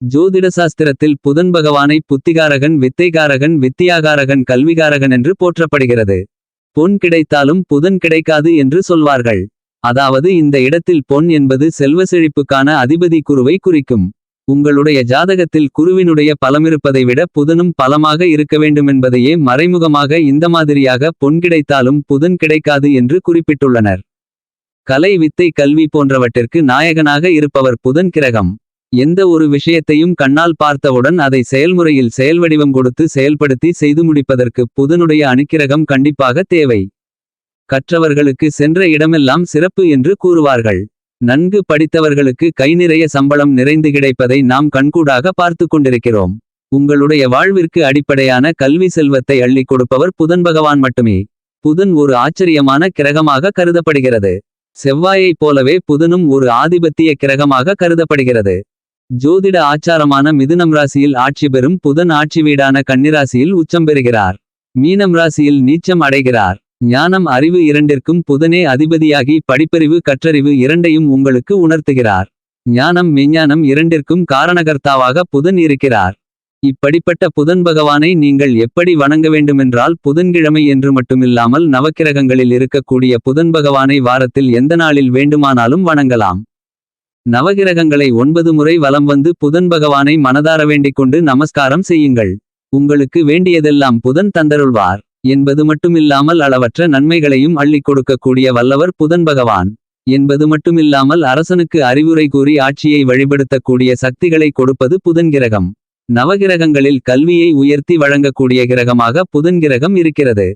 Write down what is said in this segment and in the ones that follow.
ஜோதிட சாஸ்திரத்தில் புதன் பகவானை புத்திகாரகன் வித்தைகாரகன் வித்தியாகாரகன் கல்விகாரகன் என்று போற்றப்படுகிறது. பொன் கிடைத்தாலும் புதன் கிடைக்காது என்று சொல்வார்கள். அதாவது இந்த இடத்தில் பொன் என்பது செல்வ செழிப்புக்கான அதிபதி குருவை குறிக்கும். உங்களுடைய ஜாதகத்தில் குருவினுடைய பலமிருப்பதை விட புதனும் பலமாக இருக்க வேண்டுமென்பதையே மறைமுகமாக இந்த மாதிரியாக பொன் கிடைத்தாலும் புதன் கிடைக்காது என்று குறிப்பிட்டுள்ளனர். கலை வித்தை கல்வி போன்றவற்றிற்கு நாயகனாக இருப்பவர் புதன் கிரகம். எந்த ஒரு விஷயத்தையும் கண்ணால் பார்த்தவுடன் அதை செயல்முறையில் செயல்வடிவம் கொடுத்து செயல்படுத்தி செய்து முடிப்பதற்கு புதனுடைய அணுக்கிரகம் கண்டிப்பாக தேவை. கற்றவர்களுக்கு சென்ற இடமெல்லாம் சிறப்பு என்று கூறுவார்கள். நன்கு படித்தவர்களுக்கு கை நிறைய சம்பளம் நிறைந்து கிடைப்பதை நாம் கண்கூடாக பார்த்து கொண்டிருக்கிறோம். உங்களுடைய வாழ்விற்கு அடிப்படையான கல்வி செல்வத்தை அள்ளி கொடுப்பவர் புதன் பகவான் மட்டுமே. புதன் ஒரு ஆச்சரியமான கிரகமாக கருதப்படுகிறது. செவ்வாயைப் போலவே புதனும் ஒரு ஆதிபத்திய கிரகமாக கருதப்படுகிறது. ஜோதிட ஆச்சாரமான மிதுனம் ராசியில் ஆட்சி பெறும் புதன் ஆட்சி வீடான கன்னிராசியில் உச்சம் பெறுகிறார். மீனம் ராசியில் நீச்சம் அடைகிறார். ஞானம் அறிவு இரண்டிற்கும் புதனே அதிபதியாகி படிப்பறிவு கற்றறிவு இரண்டையும் உங்களுக்கு உணர்த்துகிறார். ஞானம் மெஞ்ஞானம் இரண்டிற்கும் காரணகர்த்தாவாக புதன் இருக்கிறார். இப்படிப்பட்ட புதன் பகவானை நீங்கள் எப்படி வணங்க வேண்டுமென்றால் புதன்கிழமை என்று மட்டுமில்லாமல் நவக்கிரகங்களில் இருக்கக்கூடிய புதன் பகவானை வாரத்தில் எந்த நாளில் வேண்டுமானாலும் வணங்கலாம். நவகிரகங்களை ஒன்பது முறை வலம் வந்து புதன் பகவானை மனதார வேண்டிக் கொண்டு நமஸ்காரம் செய்யுங்கள். உங்களுக்கு வேண்டியதெல்லாம் புதன் தந்தருள்வார். என்பது மட்டுமில்லாமல் அளவற்ற நன்மைகளையும் அள்ளிக் கொடுக்கக்கூடிய வல்லவர் புதன் பகவான். என்பது மட்டுமில்லாமல் அரசனுக்கு அறிவுரை கூறி ஆட்சியை வழிபடுத்தக்கூடிய சக்திகளை கொடுப்பது புதன் கிரகம். நவகிரகங்களில் கல்வியை உயர்த்தி வழங்கக்கூடிய கிரகமாக புதன் கிரகம் இருக்கிறது.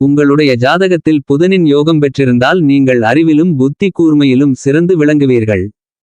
உங்களுடைய ஜாதகத்தில் புதனின் யோகம் பெற்றிருந்தால் நீங்கள் அறிவிலும் புத்தி கூர்மையிலும் சிறந்து விளங்குவீர்கள்.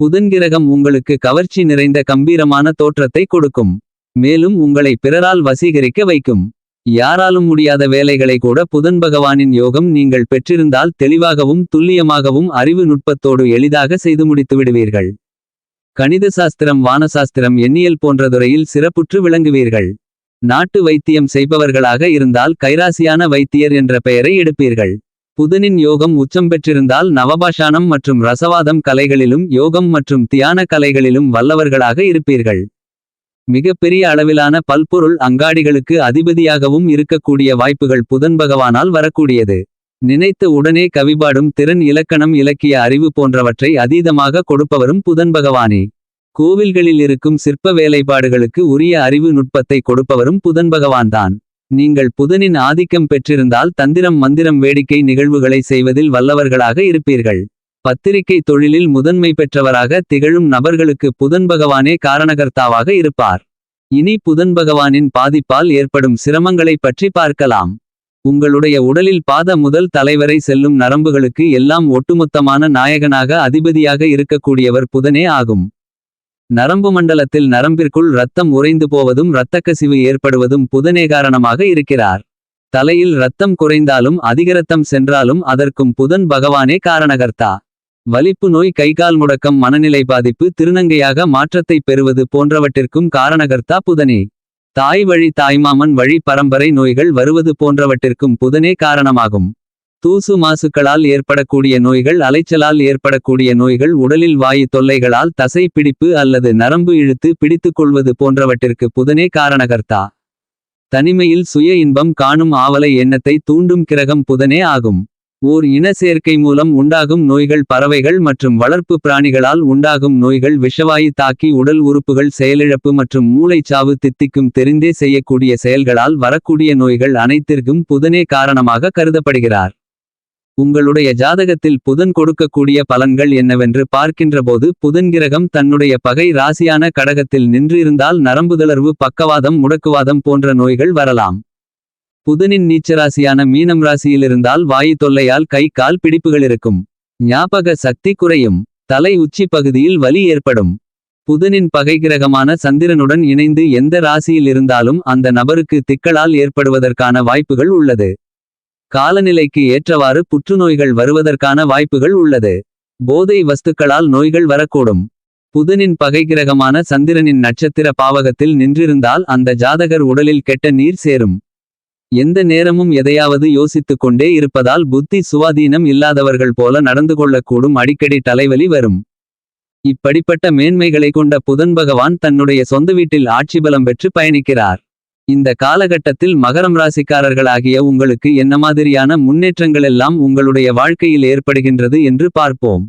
புதன் கிரகம் உங்களுக்கு கவர்ச்சி நிறைந்த கம்பீரமான தோற்றத்தை கொடுக்கும். மேலும் உங்களை பிறரால் வசீகரிக்க வைக்கும். யாராலும் முடியாத வேலைகளை கூட புதன் பகவானின் யோகம் நீங்கள் பெற்றிருந்தால் தெளிவாகவும் துல்லியமாகவும் அறிவு நுட்பத்தோடு எளிதாக செய்து முடித்து விடுவீர்கள். கணித சாஸ்திரம் வானசாஸ்திரம் எண்ணியல் போன்ற துறையில் சிறப்புற்று விளங்குவீர்கள். நாட்டு வைத்தியம் செய்பவர்களாக இருந்தால் கைராசியான வைத்தியர் என்ற பெயரை எடுப்பீர்கள். புதனின் யோகம் உச்சம் பெற்றிருந்தால் நவபாஷானம் மற்றும் ரசவாதம் கலைகளிலும் யோகம் மற்றும் தியான கலைகளிலும் வல்லவர்களாக இருப்பீர்கள். மிகப்பெரிய அளவிலான பல்பொருள் அங்காடிகளுக்கு அதிபதியாகவும் இருக்கக்கூடிய வாய்ப்புகள் புதன் பகவானால் வரக்கூடியது. நினைத்த உடனே கவிபாடும் திறன் இலக்கணம் இலக்கிய அறிவு போன்றவற்றை அதீதமாக கொடுப்பவரும் புதன் பகவானே. கோவில்களில் இருக்கும் சிற்ப வேலைப்பாடுகளுக்கு உரிய அறிவு நுட்பத்தை கொடுப்பவரும் புதன் பகவான்தான். நீங்கள் புதனின் ஆதிக்கம் பெற்றிருந்தால் தந்திரம் மந்திரம் வேடிக்கை நிகழ்வுகளை செய்வதில் வல்லவர்களாக இருப்பீர்கள். பத்திரிகை தொழிலில் முதன்மை பெற்றவராக திகழும் நபர்களுக்கு புதன் பகவானே காரணகர்த்தாவாக இருப்பார். இனி புதன் பகவானின் பாதிப்பால் ஏற்படும் சிரமங்களைப் பற்றி பார்க்கலாம். உங்களுடைய உடலில் பாத முதல் தலைவரை செல்லும் நரம்புகளுக்கு எல்லாம் ஒட்டுமொத்தமான நாயகனாக அதிபதியாக இருக்கக்கூடியவர் புதனே ஆகும். நரம்பு மண்டலத்தில் நரம்பிற்குள் இரத்தம் உறைந்து போவதும் இரத்தக்கசிவு ஏற்படுவதும் புதனே காரணமாக இருக்கிறார். தலையில் இரத்தம் குறைந்தாலும் அதிக ரத்தம் சென்றாலும் அதற்கும் புதன் பகவானே காரணகர்த்தா. வலிப்பு நோய் கைகால் முடக்கம் மனநிலை பாதிப்பு திருநங்கையாக மாற்றத்தை பெறுவது போன்றவற்றிற்கும் காரணகர்த்தா புதனே. தாய் வழி தாய்மாமன் வழி பரம்பரை நோய்கள் வருவது போன்றவற்றிற்கும் புதனே காரணமாகும். தூசு மாசுக்களால் ஏற்படக்கூடிய நோய்கள் அலைச்சலால் ஏற்படக்கூடிய நோய்கள் உடலில் வாயு தொல்லைகளால் தசை பிடிப்பு அல்லது நரம்பு இழுத்து பிடித்துக் கொள்வது போன்றவற்றிற்கு புதனே காரணகர்த்தா. தனிமையில் சுய இன்பம் காணும் ஆவலை எண்ணத்தை தூண்டும் கிரகம் புதனே ஆகும். ஓர் இன சேர்க்கை மூலம் உண்டாகும் நோய்கள் பறவைகள் மற்றும் வளர்ப்பு பிராணிகளால் உண்டாகும் நோய்கள் விஷவாயு தாக்கி உடல் உறுப்புகள் செயலிழப்பு மற்றும் மூளைச்சாவு தித்திக்கும் தெரிந்தே செய்யக்கூடிய செயல்களால் வரக்கூடிய நோய்கள் அனைத்திற்கும் புதனே காரணமாக கருதப்படுகிறார். உங்களுடைய ஜாதகத்தில் புதன் கொடுக்கக்கூடிய பலன்கள் என்னவென்று பார்க்கின்றபோது புதன் கிரகம் தன்னுடைய பகை ராசியான கடகத்தில் நின்றிருந்தால் நரம்புதளர்வு பக்கவாதம் முடக்குவாதம் போன்ற நோய்கள் வரலாம். புதனின் நீச்சராசியான மீனம் ராசியிலிருந்தால் வாயு தொல்லையால் கை கால் பிடிப்புகள் இருக்கும். ஞாபக சக்தி குறையும். தலை உச்சி பகுதியில் வலி ஏற்படும். புதனின் பகை கிரகமான சந்திரனுடன் இணைந்து எந்த ராசியில் இருந்தாலும் அந்த நபருக்கு திக்களால் ஏற்படுவதற்கான வாய்ப்புகள் உள்ளது. காலநிலைக்கு ஏற்றவாறு புற்றுநோய்கள் வருவதற்கான வாய்ப்புகள் உள்ளது. போதை வஸ்துக்களால் நோய்கள் வரக்கூடும். புதனின் பகைகிரகமான சந்திரனின் நட்சத்திர பாவகத்தில் நின்றிருந்தால் அந்த ஜாதகர் உடலில் கெட்ட நீர் சேரும். எந்த நேரமும் எதையாவது யோசித்துக் கொண்டே இருப்பதால் புத்தி சுவாதீனம் இல்லாதவர்கள் போல நடந்து கொள்ளக்கூடும் அடிக்கடி தலைவலி வரும். இப்படிப்பட்ட மேன்மைகளை கொண்ட புதன் பகவான் தன்னுடைய சொந்த வீட்டில் ஆட்சி பலம் பெற்று பயணிக்கிறார். இந்த காலகட்டத்தில் மகரம் ராசிக்காரர்களாகிய உங்களுக்கு என்ன மாதிரியான முன்னேற்றங்களெல்லாம் உங்களுடைய வாழ்க்கையில் ஏற்படுகின்றது என்று பார்ப்போம்.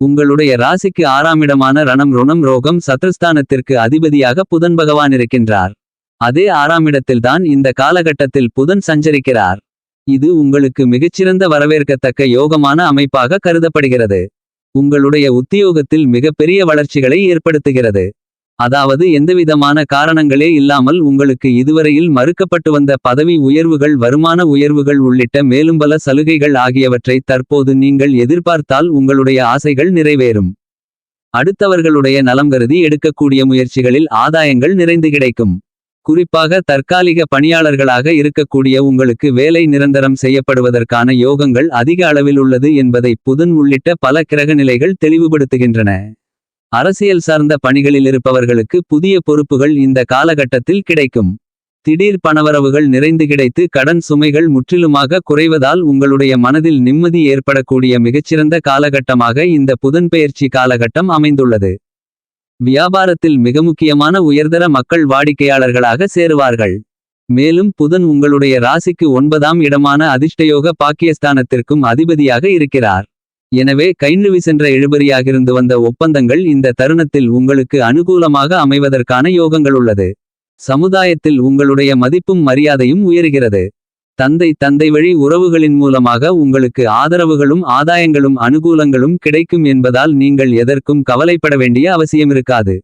உங்களுடைய ராசிக்கு ஆறாமிடமான ரணம் ருணம் ரோகம் சத்ருஸ்தானத்திற்கு அதிபதியாக புதன் பகவான் இருக்கின்றார். அதே ஆறாமிடத்தில்தான் இந்த காலகட்டத்தில் புதன் சஞ்சரிக்கிறார். இது உங்களுக்கு மிகச்சிறந்த வரவேற்கத்தக்க யோகமான அமைப்பாக கருதப்படுகிறது. உங்களுடைய உத்தியோகத்தில் மிகப்பெரிய வளர்ச்சிகளை ஏற்படுத்துகிறது. அதாவது எந்தவிதமான காரணங்களே இல்லாமல் உங்களுக்கு இதுவரையில் மறுக்கப்பட்டு வந்த பதவி உயர்வுகள் வருமான உயர்வுகள் உள்ளிட்ட மேலும் பல சலுகைகள் ஆகியவற்றை தற்போது நீங்கள் எதிர்பார்த்தால் உங்களுடைய ஆசைகள் நிறைவேறும். அடுத்தவர்களுடைய நலம் கருதி எடுக்கக்கூடிய முயற்சிகளில் ஆதாயங்கள் நிறைந்து கிடைக்கும். குறிப்பாக தற்காலிக பணியாளர்களாக இருக்கக்கூடிய உங்களுக்கு வேலை நிரந்தரம் செய்யப்படுவதற்கான யோகங்கள் அதிக அளவில் உள்ளது என்பதை புதன் உள்ளிட்ட பல கிரகநிலைகள் தெளிவுபடுத்துகின்றன. அரசியல் சார்ந்த பணிகளில் இருப்பவர்களுக்கு புதிய பொறுப்புகள் இந்த காலகட்டத்தில் கிடைக்கும். திடீர் பணவரவுகள் நிறைந்து கிடைத்து கடன் சுமைகள் முற்றிலுமாக குறைவதால் உங்களுடைய மனதில் நிம்மதி ஏற்படக்கூடிய மிகச்சிறந்த காலகட்டமாக இந்த புதன்பெயர்ச்சி காலகட்டம் அமைந்துள்ளது. வியாபாரத்தில் மிக முக்கியமான உயர்தர மக்கள் வாடிக்கையாளர்களாக சேருவார்கள். மேலும் புதன் உங்களுடைய ராசிக்கு ஒன்பதாம் இடமான அதிர்ஷ்டயோக பாக்கியஸ்தானத்திற்கும் அதிபதியாக இருக்கிறார். எனவே கைன்னுவி சென்ற இழுபறியாகிருந்து வந்த ஒப்பந்தங்கள் இந்த தருணத்தில் உங்களுக்கு அனுகூலமாக அமைவதற்கான யோகங்கள் உள்ளது சமுதாயத்தில் உங்களுடைய மதிப்பும் மரியாதையும் உயர்கிறது. தந்தை தந்தை வழி உறவுகளின் மூலமாக உங்களுக்கு ஆதரவுகளும் ஆதாயங்களும் அனுகூலங்களும் கிடைக்கும் என்பதால் நீங்கள் எதற்கும் கவலைப்பட வேண்டிய அவசியமிருக்காது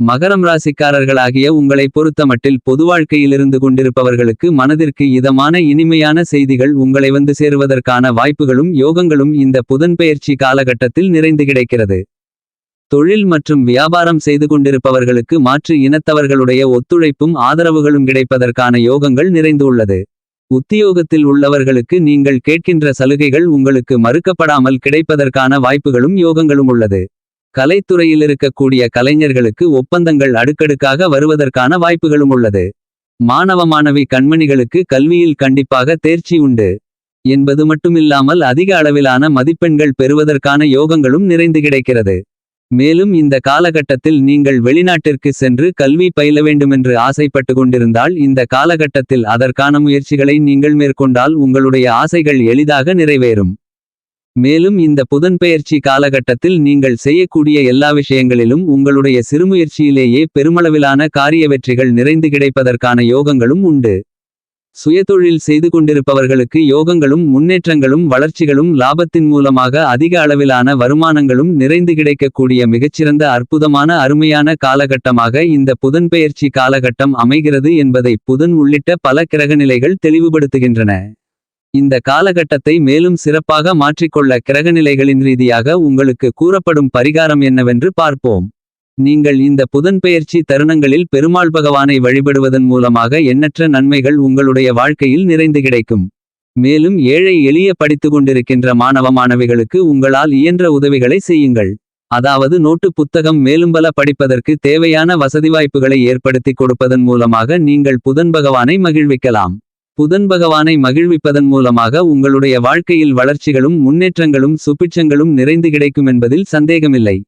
மகரம் ராசிக்காரர்களாகிய உங்களை பொறுத்தமட்டில் பொது வாழ்க்கையிலிருந்து கொண்டிருப்பவர்களுக்கு மனதிற்கு இதமான இனிமையான செய்திகள் உங்களை வந்து சேருவதற்கான வாய்ப்புகளும் யோகங்களும் இந்த புதன்பெயர்ச்சி காலகட்டத்தில் நிறைந்து கிடைக்கிறது. தொழில் மற்றும் வியாபாரம் செய்து கொண்டிருப்பவர்களுக்கு மாற்று இனத்தவர்களுடைய ஒத்துழைப்பும் ஆதரவுகளும் கிடைப்பதற்கான யோகங்கள் நிறைந்து உள்ளது. உத்தியோகத்தில் உள்ளவர்களுக்கு நீங்கள் கேட்கின்ற சலுகைகள் உங்களுக்கு மறுக்கப்படாமல் கிடைப்பதற்கான வாய்ப்புகளும் யோகங்களும் உள்ளது. கலைத்துறையில் இருக்கக்கூடிய கலைஞர்களுக்கு ஒப்பந்தங்கள் அடுக்கடுக்காக வருவதற்கான வாய்ப்புகளும் உள்ளது. மாணவ மாணவி கண்மணிகளுக்கு கல்வியில் கண்டிப்பாக தேர்ச்சி உண்டு. என்பது மட்டுமில்லாமல் அதிக அளவிலான மதிப்பெண்கள் பெறுவதற்கான யோகங்களும் நிறைந்து கிடைக்கிறது. மேலும் இந்த காலகட்டத்தில் நீங்கள் வெளிநாட்டிற்கு சென்று கல்வி பயில வேண்டுமென்று ஆசைப்பட்டு கொண்டிருந்தால் இந்த காலகட்டத்தில் அதற்கான முயற்சிகளை நீங்கள் மேற்கொண்டால் உங்களுடைய ஆசைகள் எளிதாக நிறைவேறும். மேலும் இந்த புதன்பெயர்ச்சி காலகட்டத்தில் நீங்கள் செய்யக்கூடிய எல்லா விஷயங்களிலும் உங்களுடைய சிறுமுயற்சியிலேயே பெருமளவிலான காரிய வெற்றிகள் நிறைந்து கிடைப்பதற்கான யோகங்களும் உண்டு. சுயதொழில் செய்து கொண்டிருப்பவர்களுக்கு யோகங்களும் முன்னேற்றங்களும் வளர்ச்சிகளும் லாபத்தின் மூலமாக அதிக அளவிலான வருமானங்களும் நிறைந்து கிடைக்கக்கூடிய மிகச்சிறந்த அற்புதமான அருமையான காலகட்டமாக இந்த புதன்பெயர்ச்சி காலகட்டம் அமைகிறது என்பதை புதன் உள்ளிட்ட பல கிரகநிலைகள் தெளிவுபடுத்துகின்றன. இந்த காலகட்டத்தை மேலும் சிறப்பாக மாற்றிக்கொள்ள கிரகநிலைகளின் ரீதியாக உங்களுக்கு கூறப்படும் பரிகாரம் என்னவென்று பார்ப்போம். நீங்கள் இந்த புதன்பெயர்ச்சி தருணங்களில் பெருமாள் பகவானை வழிபடுவதன் மூலமாக எண்ணற்ற நன்மைகள் உங்களுடைய வாழ்க்கையில் நிறைந்து கிடைக்கும். மேலும் ஏழை எளிய படித்துக் கொண்டிருக்கின்ற மாணவ மாணவிகளுக்கு உங்களால் இயன்ற உதவிகளை செய்யுங்கள். அதாவது நோட்டு புத்தகம் மேலும்பல படிப்பதற்கு தேவையான வசதி வாய்ப்புகளை ஏற்படுத்திக் கொடுப்பதன் மூலமாக நீங்கள் புதன் பகவானை மகிழ்விக்கலாம். புதன் பகவானை மகிழ்விப்பதன் மூலமாக உங்களுடைய வாழ்க்கையில் வளர்ச்சிகளும் முன்னேற்றங்களும் சுபிட்சங்களும் நிறைந்து கிடைக்கும் என்பதில் சந்தேகமில்லை.